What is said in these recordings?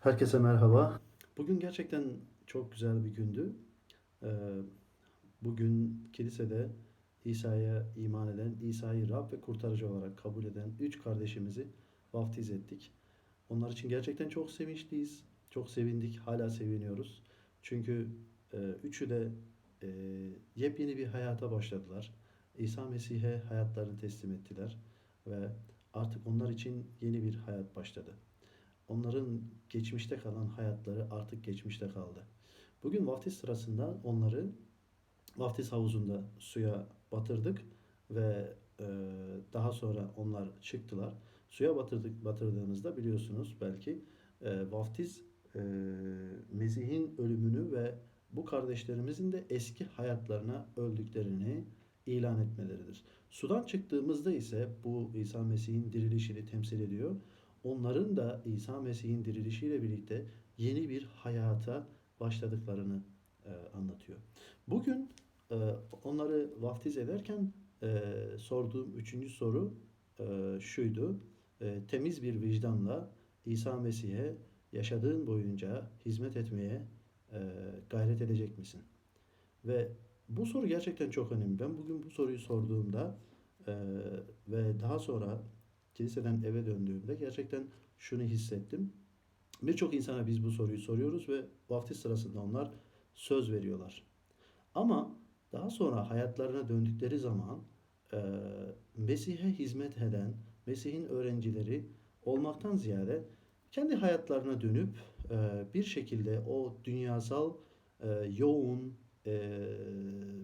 Herkese merhaba. Bugün gerçekten çok güzel bir gündü. Ee, Bugün kilisede İsa'ya iman eden, İsa'yı Rab ve kurtarıcı olarak kabul eden üç kardeşimizi vaftiz ettik. Onlar için gerçekten çok sevinçliyiz, çok sevindik, hala seviniyoruz. Çünkü e, üçü de e, yepyeni bir hayata başladılar. İsa Mesih'e hayatlarını teslim ettiler ve artık onlar için yeni bir hayat başladı. Onların geçmişte kalan hayatları artık geçmişte kaldı. Bugün vaftiz sırasında onları vaftiz havuzunda suya batırdık ve e, daha sonra onlar çıktılar. Suya batırdık batırdığımızda biliyorsunuz belki e, vaftiz e, Mesih'in ölümünü ve bu kardeşlerimizin de eski hayatlarına öldüklerini ilan etmeleridir. Sudan çıktığımızda ise bu İsa Mesih'in dirilişini temsil ediyor. Onların da İsa Mesih'in dirilişiyle birlikte yeni bir hayata başladıklarını e, anlatıyor. Bugün e, onları vaftiz ederken e, sorduğum üçüncü soru e, şuydu. E, temiz bir vicdanla İsa Mesih'e yaşadığın boyunca hizmet etmeye e, gayret edecek misin? Ve bu soru gerçekten çok önemli. Ben bugün bu soruyu sorduğumda e, ve daha sonra kiliseden eve döndüğümde gerçekten şunu hissettim. Birçok insana biz bu soruyu soruyoruz ve vaftiz sırasında onlar söz veriyorlar. Ama daha sonra hayatlarına döndükleri zaman e, Mesih'e hizmet eden, Mesih'in öğrencileri olmaktan ziyade kendi hayatlarına dönüp e, bir şekilde o dünyasal e, yoğun, e,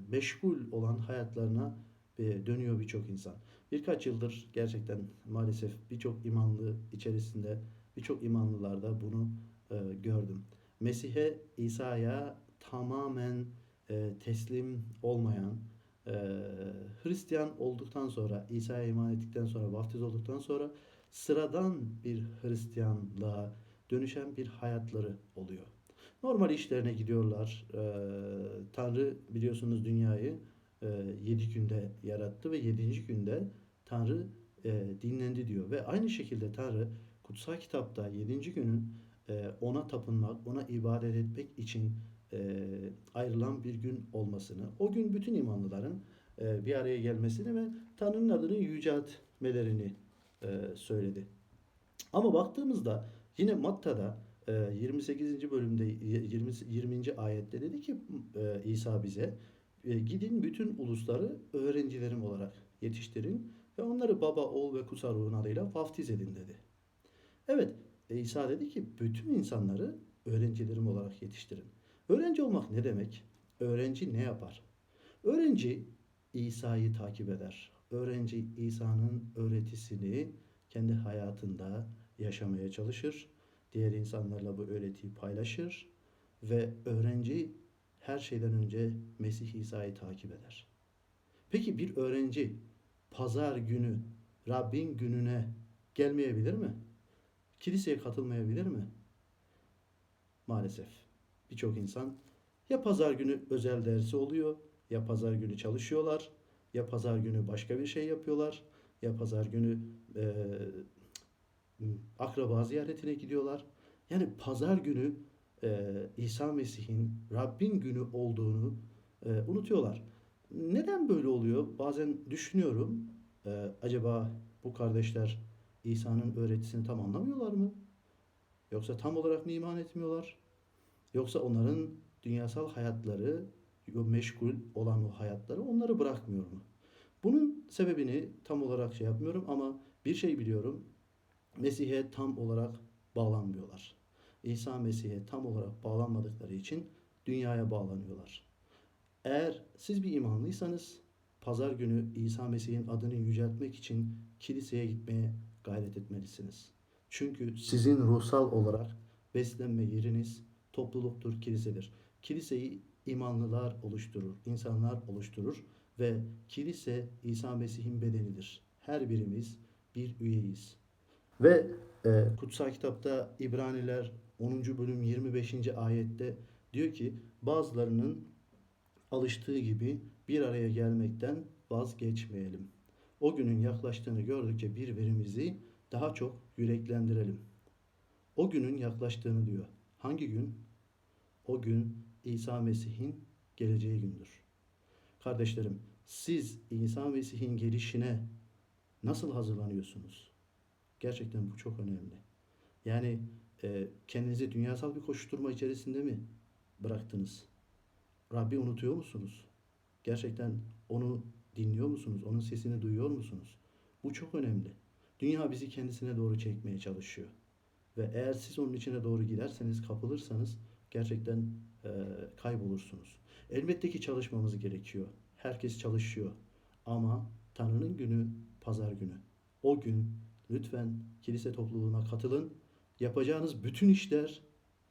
meşgul olan hayatlarına e, dönüyor birçok insan. Birkaç yıldır gerçekten maalesef birçok imanlı içerisinde, birçok imanlılarda bunu e, gördüm. Mesih'e, İsa'ya tamamen e, teslim olmayan, e, Hristiyan olduktan sonra, İsa'ya iman ettikten sonra, vaftiz olduktan sonra sıradan bir Hristiyanlığa dönüşen bir hayatları oluyor. Normal işlerine gidiyorlar. E, Tanrı biliyorsunuz dünyayı e, günde yarattı ve yedinci günde Tanrı e, dinlendi diyor. Ve aynı şekilde Tanrı kutsal kitapta yedinci günün e, ona tapınmak, ona ibadet etmek için e, ayrılan bir gün olmasını, o gün bütün imanlıların e, bir araya gelmesini ve Tanrı'nın adını yüceltmelerini e, söyledi. Ama baktığımızda yine Matta'da e, 28. bölümde 20. 20. ayette dedi ki e, İsa bize e, gidin bütün ulusları öğrencilerim olarak yetiştirin ve onları baba, oğul ve kutsal ruhun adıyla vaftiz edin dedi. Evet, e, İsa dedi ki bütün insanları öğrencilerim olarak yetiştirin. Öğrenci olmak ne demek? Öğrenci ne yapar? Öğrenci İsa'yı takip eder. Öğrenci İsa'nın öğretisini kendi hayatında yaşamaya çalışır. Diğer insanlarla bu öğretiyi paylaşır ve öğrenci her şeyden önce Mesih İsa'yı takip eder. Peki bir öğrenci pazar günü Rabbin gününe gelmeyebilir mi? Kiliseye katılmayabilir mi? Maalesef birçok insan ya pazar günü özel dersi oluyor, ya pazar günü çalışıyorlar, ya pazar günü başka bir şey yapıyorlar, ya pazar günü e, akraba ziyaretine gidiyorlar. Yani pazar günü e, İsa Mesih'in Rabbin günü olduğunu e, unutuyorlar. Neden böyle oluyor? Bazen düşünüyorum. E, acaba bu kardeşler İsa'nın öğretisini tam anlamıyorlar mı? Yoksa tam olarak mı iman etmiyorlar? Yoksa onların dünyasal hayatları, meşgul olan o hayatları onları bırakmıyor mu? Bunun sebebini tam olarak şey yapmıyorum ama bir şey biliyorum. Mesih'e tam olarak bağlanmıyorlar. İsa Mesih'e tam olarak bağlanmadıkları için dünyaya bağlanıyorlar. Eğer siz bir imanlıysanız pazar günü İsa Mesih'in adını yüceltmek için kiliseye gitmeye gayret etmelisiniz. Çünkü sizin ruhsal olarak beslenme yeriniz topluluktur, kilisedir. Kiliseyi imanlılar oluşturur, insanlar oluşturur ve kilise İsa Mesih'in bedenidir. Her birimiz bir üyeyiz. Ve e, kutsal kitapta İbraniler 10. bölüm 25. ayette diyor ki bazılarının alıştığı gibi bir araya gelmekten vazgeçmeyelim. O günün yaklaştığını gördükçe birbirimizi daha çok yüreklendirelim. O günün yaklaştığını diyor. Hangi gün? O gün İsa Mesih'in geleceği gündür. Kardeşlerim, siz İsa Mesih'in gelişine nasıl hazırlanıyorsunuz? Gerçekten bu çok önemli. Yani e, kendinizi dünyasal bir koşuşturma içerisinde mi bıraktınız? Rabbi unutuyor musunuz? Gerçekten onu dinliyor musunuz? Onun sesini duyuyor musunuz? Bu çok önemli. Dünya bizi kendisine doğru çekmeye çalışıyor. Ve eğer siz onun içine doğru giderseniz, kapılırsanız gerçekten e, kaybolursunuz. Elbette ki çalışmamız gerekiyor. Herkes çalışıyor. Ama Tanrı'nın günü pazar günü. O gün lütfen kilise topluluğuna katılın. Yapacağınız bütün işler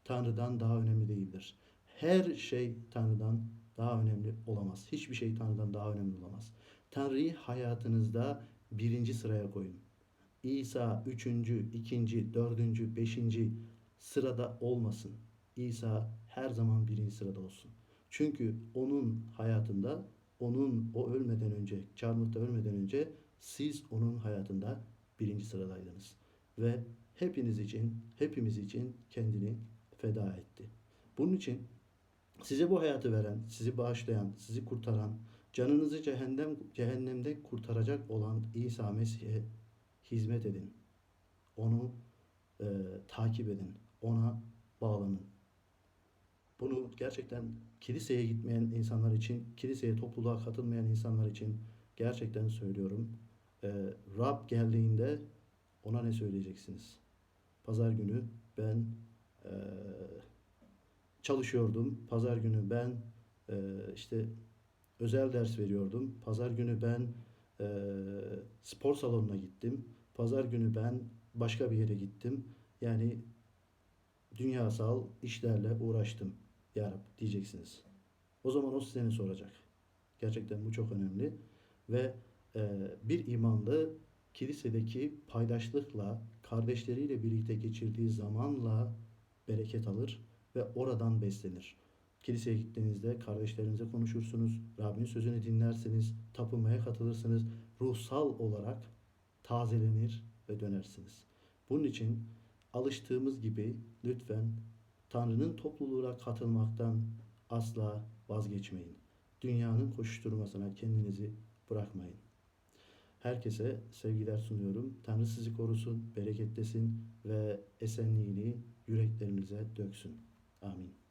Tanrı'dan daha önemli değildir. Her şey Tanrı'dan daha önemli olamaz. Hiçbir şey Tanrı'dan daha önemli olamaz. Tanrı'yı hayatınızda birinci sıraya koyun. İsa üçüncü, ikinci, dördüncü, beşinci sırada olmasın. İsa her zaman birinci sırada olsun. Çünkü onun hayatında, onun o ölmeden önce, çarmıhta ölmeden önce siz onun hayatında birinci sıradaydınız. Ve hepiniz için, hepimiz için kendini feda etti. Bunun için size bu hayatı veren, sizi bağışlayan, sizi kurtaran, canınızı cehennem cehennemde kurtaracak olan İsa Mesih'e hizmet edin. Onu e, takip edin. Ona bağlanın. Bunu gerçekten kiliseye gitmeyen insanlar için, kiliseye topluluğa katılmayan insanlar için gerçekten söylüyorum. E, Rab geldiğinde ona ne söyleyeceksiniz? Pazar günü ben e, çalışıyordum. Pazar günü ben e, işte özel ders veriyordum. Pazar günü ben e, spor salonuna gittim. Pazar günü ben başka bir yere gittim. Yani dünyasal işlerle uğraştım. Ya diyeceksiniz. O zaman o size ne soracak? Gerçekten bu çok önemli. Ve e, bir imanlı kilisedeki paydaşlıkla, kardeşleriyle birlikte geçirdiği zamanla bereket alır ve oradan beslenir. Kiliseye gittiğinizde kardeşlerinize konuşursunuz, Rabbin sözünü dinlersiniz, tapınmaya katılırsınız, ruhsal olarak tazelenir ve dönersiniz. Bunun için alıştığımız gibi lütfen Tanrı'nın topluluğuna katılmaktan asla vazgeçmeyin. Dünyanın koşuşturmasına kendinizi bırakmayın. Herkese sevgiler sunuyorum. Tanrı sizi korusun, bereketlesin ve esenliğini yüreklerinize döksün. アーミン